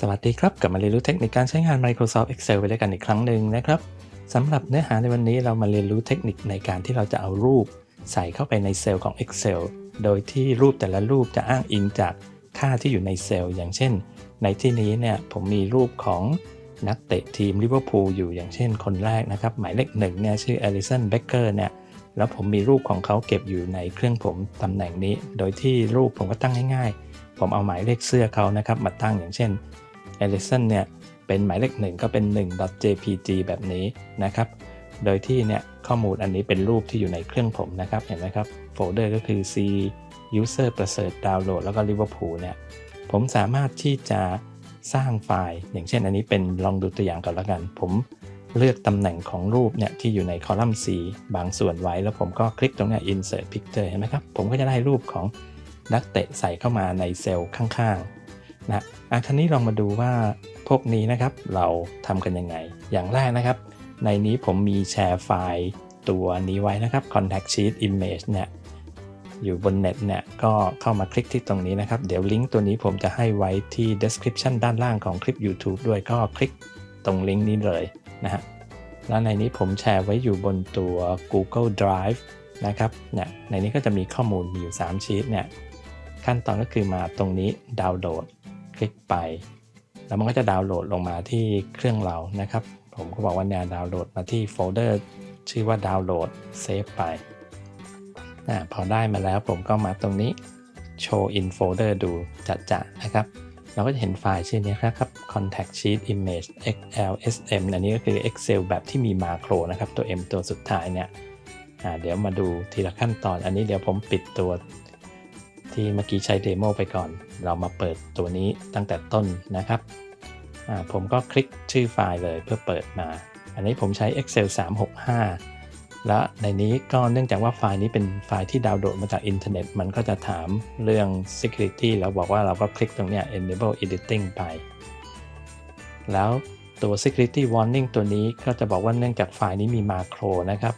สวัสดีครับ กลับมาเรียนรู้เทคนิคการใช้งาน Microsoft Excel ไปด้วยกันอีกครั้งหนึ่งนะครับสำหรับเนื้อหาในวันนี้เรามาเรียนรู้เทคนิคในการที่เราจะเอารูป ใส่เข้าไปในเซลล์ของ Excel โดยที่รูปแต่ละรูปจะอ้างอิงจากค่าที่อยู่ในเซลล์ อย่างเช่น ในที่นี้เนี่ยผมมีรูปของนักเตะทีมลิเวอร์พูลอยู่อย่างเช่น คนแรกนะครับ หมายเลขหนึ่งเนี่ยชื่อเอลิสันเบเกอร์เนี่ยแล้วผมมีรูปของเขาเก็บอยู่ในเครื่องผมตำแหน่งนี้ โดยที่รูปผมก็ตั้งง่ายๆ ผมเอาหมายเลขเสื้อเขานะครับมาตั้งอย่างเช่น e l i s o n เนี่ยเป็นหมายเลขหนึ่งก็เป็น 1.jpg แบบนี้นะครับ โดยที่เนี่ยข้อมูลอันนี้เป็นรูปที่อยู่ในเครื่องผมนะครับ เห็นไหมครับ โฟลเดอร์ก็คือ c user ประเสริฐดาวน์โหลดแล้วก็ liverpool เนี่ย ผมสามารถที่จะสร้างไฟล์ อย่างเช่นอันนี้เป็นลองดูตัวอย่างก่อนแล้วกัน ผมเลือกตำแหน่งของรูปเนี่ยที่อยู่ในคอลัมน์ C บางส่วนไว้ แล้วผมก็คลิกตรงเนี้ย insert picture เห็นไหมครับ ผมก็จะได้รูปของนักเตะใส่เข้ามาในเซลล์ข้างๆ นะอะทีนี้ลองมาดูว่าพวกนี้นะครับเราทำกันยังไง อย่างแรกนะครับ ในนี้ผมมีแชร์ไฟล์ตัวนี้ไว้นะครับ contact sheet image เนี่ยอยู่บนเน็ตเนี่ยก็เข้ามาคลิกที่ตรงนี้นะครับ เดี๋ยวลิงก์ตัวนี้ผมจะให้ไว้ที่ description ด้านล่างของคลิป YouTube ด้วยก็คลิกตรงลิงก์นี้เลยนะฮะแล้วในนี้ผมแชร์ไว้อยู่บนตัว Google Drive นะครับเนี่ยในนี้ก็จะมีข้อมูลมีอยู่ 3 ชีตเนี่ยขั้นตอนก็คือมาตรงนี้ดาวน์โหลด คลิกไป แล้วมันก็จะดาวน์โหลดลงมาที่เครื่องเรานะครับ ผมก็บอกว่าเนี่ยดาวน์โหลดมาที่โฟลเดอร์ชื่อว่าดาวน์โหลดเซฟไปนะพอได้มาแล้วผมก็มาตรงนี้ Show in folder ดูจัดจะนะครับ เราก็จะเห็นไฟล์ชื่อนี้ครับ contact sheet image xlsm อันนี้ก็คือ Excel แบบที่มีมาโครนะครับ ตัว M ตัวสุดท้ายเนี่ยเดี๋ยวมาดูทีละขั้นตอน อันนี้เดี๋ยวผมปิดตัว ที่เมื่อกี้ใช้เดโมไปก่อน เรามาเปิดตัวนี้ตั้งแต่ต้นนะครับ ผมก็คลิกชื่อไฟล์เลยเพื่อเปิดมา อันนี้ผมใช้ Excel 365 และในนี้ก็เนื่องจากว่าไฟล์นี้เป็นไฟล์ที่ดาวน์โหลดมาจากอินเทอร์เน็ต มันก็จะถามเรื่อง Security แล้วบอกว่าเราก็คลิกตรงนี้ Enable Editing ไป แล้วตัว Security Warning ตัวนี้ก็จะบอกว่าเนื่องจากไฟล์นี้มีมาโครนะครับ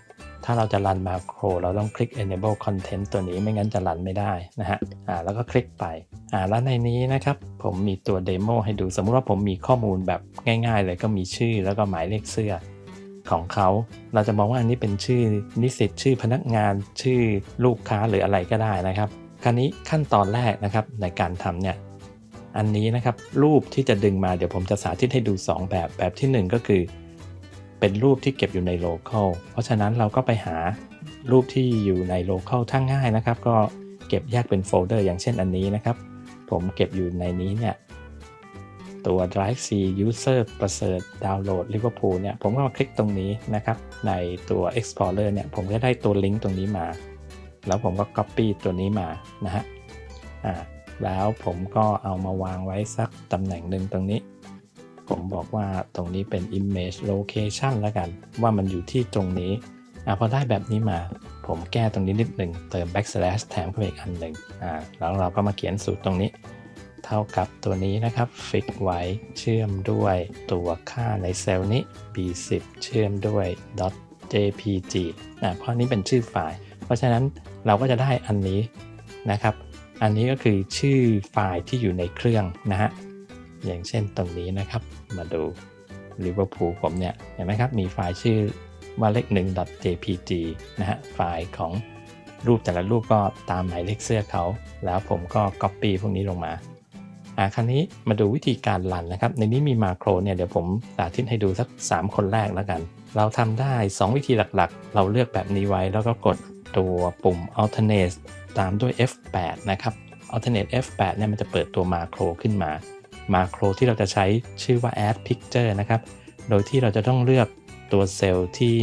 ถ้าเราจะรันมาโครเราต้องคลิก enable content ตัวนี้ไม่งั้นจะรันไม่ได้นะฮะอ่าแล้วก็คลิกไปอ่าแล้วในนี้นะครับผมมีตัวเดโมให้ดูสมมุติว่าผมมีข้อมูลแบบง่าย ๆ เลยก็มีชื่อแล้วก็หมายเลขเสื้อของเขาเราจะมองว่าอันนี้เป็นชื่อนิสิตชื่อพนักงานชื่อลูกค้าหรืออะไรก็ได้นะครับ คราวนี้ขั้นตอนแรกนะครับในการทำเนี่ยอันนี้นะครับรูปที่จะดึงมาเดี๋ยวผมจะสาธิตให้ดู 2 แบบแบบที่ 1 ก็คือ เป็นรูปที่เก็บอยู่ใน local เพราะฉะนั้นเราก็ไปหารูปที่อยู่ใน local ทั้งง่ายนะครับ ก็เก็บแยกเป็นโฟลเดอร์อย่างเช่นอันนี้นะครับ ผมเก็บอยู่ในนี้เนี่ยตัว drive c user ประเสริฐดาวน์โหลด liverpool เนี่ยผมก็มาคลิกตรงนี้นะครับ ในตัว explorer เนี่ยผมก็ได้ตัวลิงก์ตรงนี้มา แล้วผมก็ copy ตัวนี้มานะฮะอ่าแล้วผมก็เอามาวางไว้สักตำแหน่งหนึ่งตรงนี้ ผมบอกว่าตรงนี้เป็น image location แล้วกัน ว่ามันอยู่ที่ตรงนี้อ่าพอได้แบบนี้มาผมแก้ตรงนี้นิดหนึ่งเติม backslash แถมเข้าไปอีกอันหนึ่งอ่าแล้วเราก็มาเขียนสูตรตรงนี้ เท่ากับตัวนี้นะครับฟิกไว้เชื่อมด้วยตัวค่าในเซลล์นี้ b10 เชื่อมด้วย .jpg อ่าเพราะนี้เป็นชื่อไฟล์ เพราะฉะนั้นเราก็จะได้อันนี้นะครับ อันนี้ก็คือชื่อไฟล์ที่อยู่ในเครื่องนะฮะ อย่างเช่นตรงนี้นะครับ มาดู Liverpool ผมเนี่ย เห็นไหมครับ มีไฟล์ชื่อว่าเลขหนึ่ง .jpg นะฮะ ไฟล์ของรูปแต่ละรูปก็ตามหมายเลขเสื้อเขา แล้วผมก็ Copy พวกนี้ลงมา อ่า คราวนี้มาดูวิธีการรันนะครับ ในนี้มีมาโครเนี่ยเดี๋ยวผมสาธิตให้ดูสัก 3 คนแรกแล้วกัน เราทำได้ 2 วิธีหลักๆ เราเลือกแบบนี้ไว้แล้วก็กดตัวปุ่ม alternate ตามด้วย F8 นะครับ alternate F8 เนี่ยมันจะเปิดตัวมาโครขึ้นมา มาโครที่เราจะใช้ชื่อว่า add picture นะครับ โดยที่เราจะต้องเลือกตัวเซลล์ที่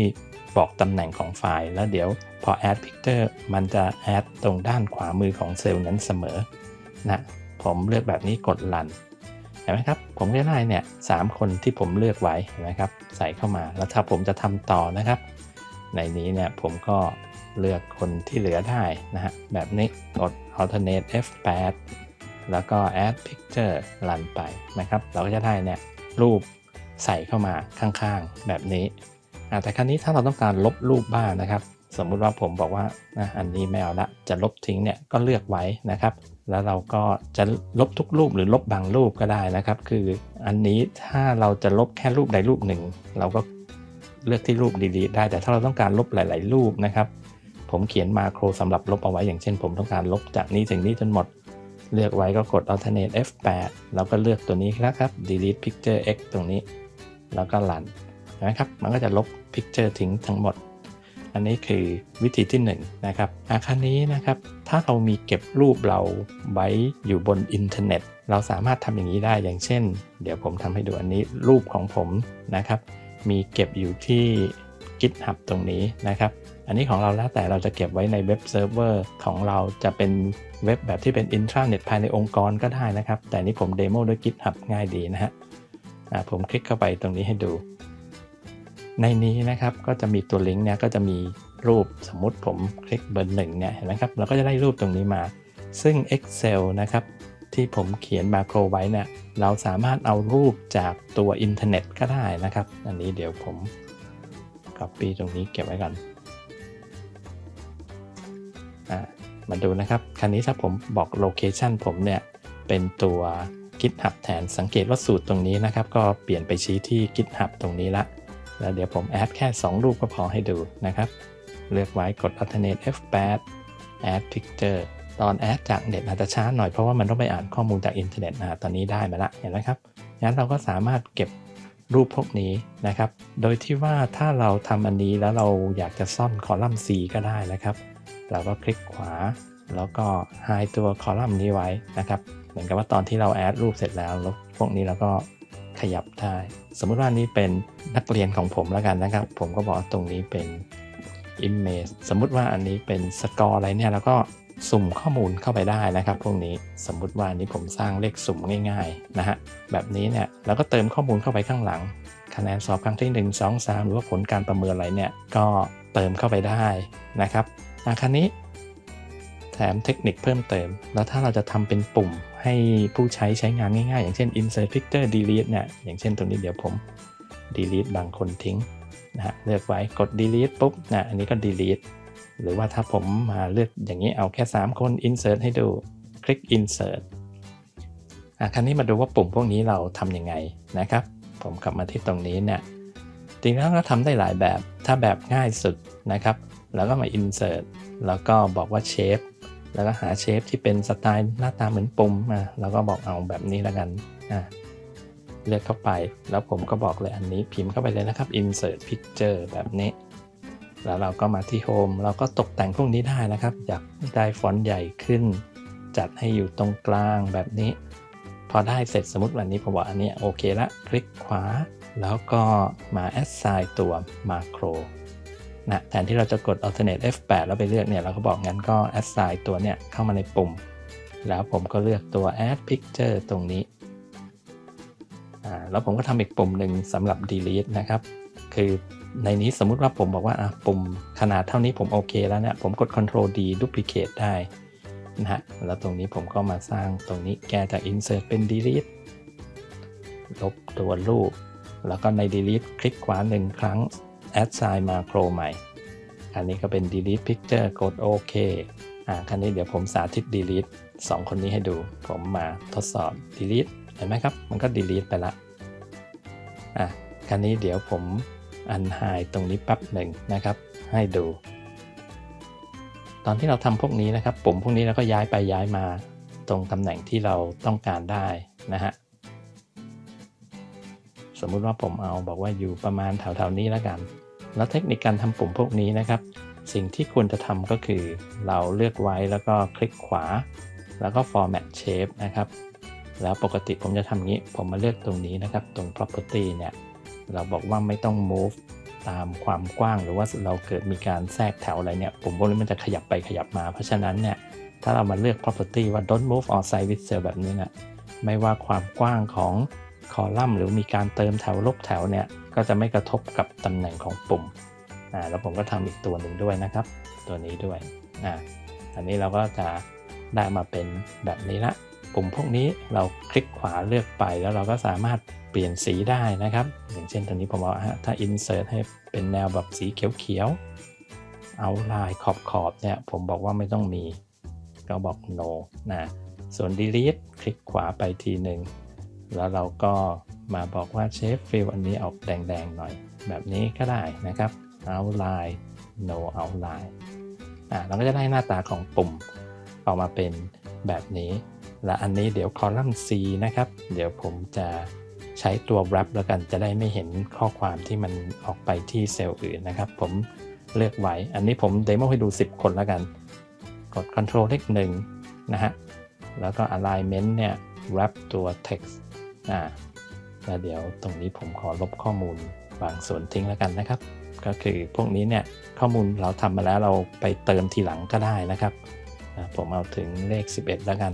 บอกตำแหน่งของไฟล์ แล้วเดี๋ยวพอ add picture มันจะ add ตรงด้านขวามือของเซลล์นั้นเสมอนะผมเลือกแบบนี้กด run เห็นไหมครับ ผมก็ได้เนี่ยสามคนที่ผมเลือกไว้เห็นไหมครับ ใส่เข้ามา แล้วถ้าผมจะทำต่อนะครับ ในนี้เนี่ยผมก็เลือกคนที่เหลือได้นะฮะ แบบนี้กด alternate F8 แล้วก็ add picture run ไปนะครับ เราก็จะได้เนี่ยรูปใส่เข้ามาข้างๆ แบบนี้ แต่ครั้นี้ถ้าเราต้องการลบรูปบ้างนะครับ สมมุติว่าผมบอกว่านะอันนี้ไม่เอาละ จะลบทิ้งเนี่ยก็เลือกไว้นะครับ แล้วเราก็จะลบทุกรูปหรือลบบางรูปก็ได้นะครับ คืออันนี้ถ้าเราจะลบแค่รูปใดรูปหนึ่ง เราก็เลือกที่รูป delete ได้ แต่ถ้าเราต้องการลบหลาย ๆ รูปนะครับ ผมเขียนมาโครสำหรับลบเอาไว้อย่างเช่น ผมต้องการลบจากนี้ถึงนี้จนหมด เลือกไว้ก็กด alternate F8 แล้วก็เลือกตัวนี้นะครับ delete picture x ตรงนี้ แล้วก็ run นะครับ มันก็จะลบ picture ทิ้งทั้งหมด อันนี้คือวิธีที่1นงนะครับ อาคารนี้นะครับ ถ้าเรามีเก็บรูปเราไว้อยู่บนอินเทอร์เน็ต เราสามารถทำอย่างนี้ได้ อย่างเช่น เดี๋ยวผมทำให้ดูอันนี้รูปของผมนะครับ มีเก็บอยู่ที่ GitHub ตรงนี้นะครับ อันนี้ของเราแล้วแต่เราจะเก็บไว้ในเว็บเซิร์ฟเวอร์ของเราจะเป็นเว็บแบบที่เป็นอินทราเน็ตภายในองค์กรก็ได้นะครับ แต่นี้ผมเดโมด้วย GitHub ง่ายดีนะฮะผมคลิกเข้าไปตรงนี้ให้ดู ในนี้นะครับก็จะมีตัวลิงก์เนี่ยก็จะมีรูปสมมติผมคลิกเบอร์หนึ่งเนี่ยเห็นไหมครับเราก็จะได้รูปตรงนี้มา ซึ่ง Excel นะครับที่ผมเขียนมาโครไว้เนี่ยเราสามารถเอารูปจากตัวอินเทอร์เน็ตก็ได้นะครับ อันนี้เดี๋ยวผม Copy ตรงนี้เก็บไว้ก่อน มาดูนะครับ คันนี้ถ้าผมบอกโลเคชันผมเนี่ย เป็นตัว GitHub แทนสังเกตว่าสูตรตรงนี้นะครับ ก็เปลี่ยนไปชี้ที่ GitHub ตรงนี้ละ แล้วเดี๋ยวผมแอดแค่ 2 รูปก็พอให้ดูนะครับ เลือกไว้กด alternate F8 add picture ตอนแอดจากเน็ตอาจจะช้าหน่อยเพราะว่ามันต้องไปอ่านข้อมูลจากอินเทอร์เน็ตนะตอนนี้ได้มาละเห็นไหมครับงั้นเราก็สามารถเก็บรูปพวกนี้นะครับ โดยที่ว่าถ้าเราทำอันนี้แล้วเราอยากจะซ่อนคอลัมน์ C ก็ได้นะครับ เราก็คลิกขวา แล้วก็ hide ตัวคอลัมน์นี้ไว้นะครับ เหมือนกับว่าตอนที่เราแอดรูปเสร็จแล้วแล้วพวกนี้เราก็ขยับได้ สมมุติว่านี้เป็นนักเรียนของผมแล้วกันนะครับ ผมก็บอกว่าตรงนี้เป็น image สมมุติว่าอันนี้เป็นสกอร์อะไรเนี่ยแล้วก็สุ่มข้อมูลเข้าไปได้นะครับ พวกนี้สมมุติว่านนี้ผมสร้างเลขสุ่มง่ายๆนะฮะแบบนี้เนี่ยเราก็เติมข้อมูลเข้าไปข้างหลัง คะแนนสอบครั้งที่ 1 2 3 หรือว่าผลการประเมินอะไรเนี่ยก็เติมเข้าไปได้นะครับ อาคันนี้ แถมเทคนิคเพิ่มเติม แล้วถ้าเราจะทำเป็นปุ่มให้ผู้ใช้ใช้งานง่ายๆ อย่างเช่น insert picture delete เนี่ยอย่างเช่นตรงนี้เดี๋ยวผม delete บางคนทิ้งนะฮะเลือกไว้กด delete ปุ๊บนะอันนี้ก็ delete หรือว่าถ้าผมมาเลือกอย่างนี้เอาแค่ 3 คน insert ให้ดูคลิก insert อะครั้นี้มาดูว่าปุ่มพวกนี้เราทำยังไงนะครับ ผมกลับมาที่ตรงนี้เนี่ยจริงแล้วก็ทำได้หลายแบบถ้าแบบง่ายสุดนะครับ แล้วก็มา insert แล้วก็บอกว่า shape แล้วก็หาเชฟที่เป็นสไตล์หน้าตาเหมือนปุ่มอะแล้วก็บอกเอาแบบนี้แล้วกันอะเลือกเข้าไป แล้วผมก็บอกเลยอันนี้พิมพ์เข้าไปเลยนะครับ insert picture แบบนี้ แล้วเราก็มาที่ home เราก็ตกแต่งพวกนี้ได้นะครับ อยากได้ฟอนต์ใหญ่ขึ้น จัดให้อยู่ตรงกลางแบบนี้ พอได้เสร็จสมมติวันนี้ผมบอกอันนี้โอเคละ คลิกขวา แล้วก็มา assign ตัว macro นะแทนที่เราจะกด alternate F8 แล้วไปเลือกเนี่ยเราก็บอกงั้นก็ assign ตัวเนี่ยเข้ามาในปุ่ม แล้วผมก็เลือกตัว add picture ตรงนี้อ่าแล้วผมก็ทำอีกปุ่มหนึ่งสำหรับ delete นะครับ คือในนี้สมมุติว่าผมบอกว่าอะปุ่มขนาดเท่านี้ผมโอเคแล้วเนี่ยผมกด Ctrl D duplicate ได้นะฮะแล้วตรงนี้ผมก็มาสร้างตรงนี้แกจาก insert เป็น delete ลบตัวรูป แล้วก็ใน delete คลิกขวาหนึ่งครั้ง add sign macro ใหม่ อันนี้ก็เป็น delete picture กดโอเคอ่าคันนี้เดี๋ยวผมสาธิต delete 2 คนนี้ให้ดู ผมมาทดสอบ delete เห็นไหมครับ มันก็ delete ไปละอะคันนี้เดี๋ยวผมอันหายตรงนี้แป๊บหนึ่งนะครับ ให้ดู ตอนที่เราทำพวกนี้นะครับ ปุ่มพวกนี้เราก็ย้ายไปย้ายมาตรงตำแหน่งที่เราต้องการได้นะฮะสมมุติว่าผมเอาบอกว่าอยู่ประมาณแถวๆนี้แล้วกัน แล้วเทคนิคการทำปุ่มพวกนี้นะครับ สิ่งที่ควรจะทำก็คือ เราเลือกไว้แล้วก็คลิกขวา แล้วก็ format shape นะครับ แล้วปกติผมจะทำงี้ ผมมาเลือกตรงนี้นะครับ ตรง property เนี่ย เราบอกว่าไม่ต้อง move ตามความกว้างหรือว่าเราเกิดมีการแทรกแถวอะไรเนี่ย ปุ่มพวกนี้มันจะขยับไปขยับมา เพราะฉะนั้นเนี่ย ถ้าเรามาเลือก property ว่า don't move or side with cell แบบนี้นะไม่ว่าความกว้างของคอลัมน์หรือมีการเติมแถวลบแถวเนี่ย ก็จะไม่กระทบกับตำแหน่งของปุ่มอ่าแล้วผมก็ทำอีกตัวหนึ่งด้วยนะครับ ตัวนี้ด้วยอ่าอันนี้เราก็จะได้มาเป็นแบบนี้ละปุ่มพวกนี้เราคลิกขวาเลือกไปแล้วเราก็สามารถเปลี่ยนสีได้นะครับ อย่างเช่นตอนนี้ผมเอาถ้า insert ให้เป็นแนวแบบสีเขียวๆเอาลายขอบขอบๆเนี่ยผมบอกว่าไม่ต้องมีก็บอก no นะส่วน delete คลิกขวาไปทีหนึ่งแล้วเราก็ มาบอกว่า shape fill อันนี้ออกแดงๆหน่อย แบบนี้ก็ได้นะครับ outline no outline อะเราก็จะได้หน้าตาของปุ่มออกมาเป็นแบบนี้ และอันนี้เดี๋ยวคอลัมน์ C นะครับ เดี๋ยวผมจะใช้ตัว wrap แล้วกันจะได้ไม่เห็นข้อความที่มันออกไปที่เซลล์อื่นนะครับ ผมเลือกไว้ อันนี้ผมเดโมให้ดู 10 คนแล้วกัน กด Ctrl เลขหนึ่งนะฮะ แล้วก็ alignment เนี่ย wrap ตัว text อ่า แล้วเดี๋ยวตรงนี้ผมขอลบข้อมูลบางส่วนทิ้งแล้วกันนะครับ ก็คือพวกนี้เนี่ยข้อมูลเราทำมาแล้วเราไปเติมทีหลังก็ได้นะครับผมเอาถึงเลข 11 แล้วกัน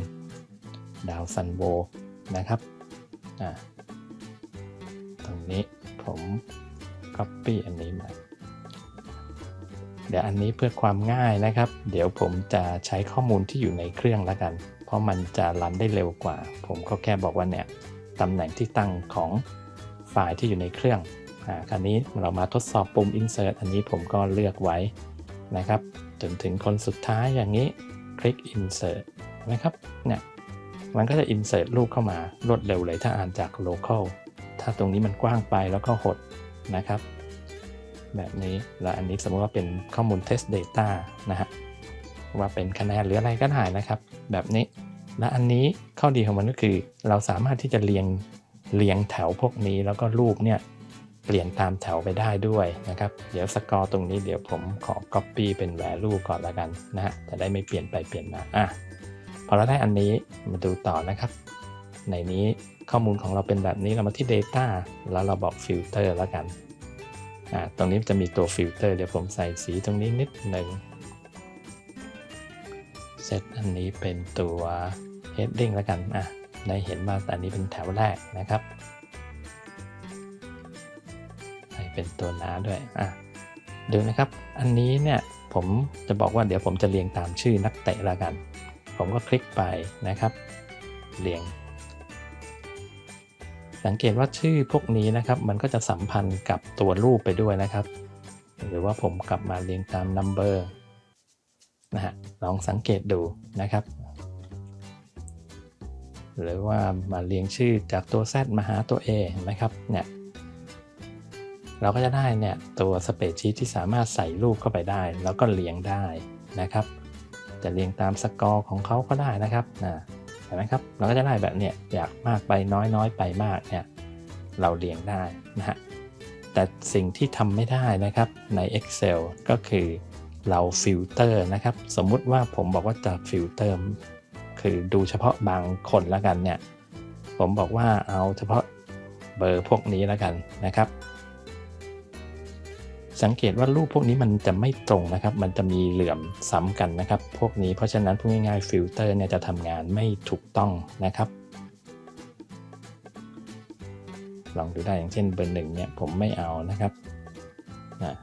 ดาวซันโบนะครับอ่าตรงนี้ผม copy อันนี้มา เดี๋ยวอันนี้เพื่อความง่ายนะครับ เดี๋ยวผมจะใช้ข้อมูลที่อยู่ในเครื่องแล้วกัน เพราะมันจะรันได้เร็วกว่า ผมก็แค่บอกว่าเนี่ย ตำแหน่งที่ตั้งของไฟล์ที่อยู่ในเครื่องอ่าคราวนี้เรามาทดสอบปุ่ม insert อันนี้ผมก็เลือกไว้นะครับ จนถึงคนสุดท้ายอย่างนี้คลิก insert นะครับเนี่ยมันก็จะ insert รูปเข้ามารวดเร็วเลยถ้าอ่านจาก local ถ้าตรงนี้มันกว้างไปแล้วก็หดนะครับ แบบนี้และอันนี้สมมติว่าเป็นข้อมูล test data นะฮะว่าเป็นคะแนนหรืออะไรก็ได้นะครับ แบบนี้ และอันนี้ข้อดีของมันก็คือ เราสามารถที่จะเรียงเรียงแถวพวกนี้แล้วก็รูปเนี่ยเปลี่ยนตามแถวไปได้ด้วยนะครับ เดี๋ยวสกอร์ตรงนี้เดี๋ยวผมขอ copy เป็น value ก่อนละกันนะฮะจะได้ไม่เปลี่ยนไปเปลี่ยนมาอะพอเราได้อันนี้มาดูต่อนะครับ ในนี้ข้อมูลของเราเป็นแบบนี้เรามาที่ data แล้วเราบอก filter แล้วกันอ่าตรงนี้จะมีตัวฟิลเตอร์เดี๋ยวผมใส่สีตรงนี้นิดหนึ่งเซตอันนี้เป็นตัว heading แล้วกันอะได้เห็นว่าอันนี้เป็นแถวแรกนะครับให้เป็นตัวน้าด้วยอะดูนะครับ อันนี้เนี่ยผมจะบอกว่าเดี๋ยวผมจะเรียงตามชื่อนักเตะแล้วกัน ผมก็คลิกไปนะครับ เรียง สังเกตว่าชื่อพวกนี้นะครับ มันก็จะสัมพันธ์กับตัวรูปไปด้วยนะครับ หรือว่าผมกลับมาเรียงตาม number นะฮะลองสังเกตดูนะครับ หรือว่ามาเรียงชื่อจากตัว Z มาหาตัว A เห็นไหมครับเนี่ยเราก็จะได้เนี่ยตัวสเปซชีตที่สามารถใส่รูปเข้าไปได้ แล้วก็เรียงได้นะครับ จะเรียงตามสกอร์ของเขาก็ได้นะครับนะเห็นไหมครับเราก็จะได้แบบเนี้ยอยากมากไปน้อยน้อยไปมากเนี่ยเราเรียงได้นะฮะแต่สิ่งที่ทำไม่ได้นะครับใน Excel ก็คือเราฟิลเตอร์นะครับ สมมุติว่าผมบอกว่าจะฟิลเตอร์ คือดูเฉพาะบางคนแล้วกันเนี่ย ผมบอกว่าเอาเฉพาะเบอร์พวกนี้แล้วกันนะครับ สังเกตว่ารูปพวกนี้มันจะไม่ตรงนะครับ มันจะมีเหลื่อมซ้ำกันนะครับ พวกนี้เพราะฉะนั้นพูดง่ายๆฟิลเตอร์เนี่ยจะทำงานไม่ถูกต้องนะครับลองดูได้อย่างเช่นเบอร์หนึ่งเนี่ยผมไม่เอานะครับนะ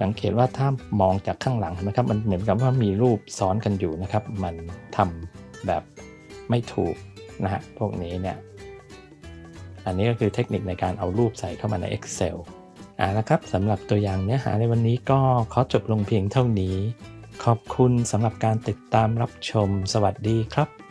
สังเกตว่าถ้ามองจากข้างหลังนะครับ มันเหมือนกับว่ามีรูปซ้อนกันอยู่นะครับ มันทำ แบบไม่ถูกนะฮะพวกนี้เนี่ยอันนี้ก็คือเทคนิคในการเอารูปใส่เข้ามาใน Excel อ่าละครับสำหรับตัวอย่างเนื้อหาในวันนี้ก็ขอจบลงเพียงเท่านี้ ขอบคุณสำหรับการติดตามรับชม สวัสดีครับ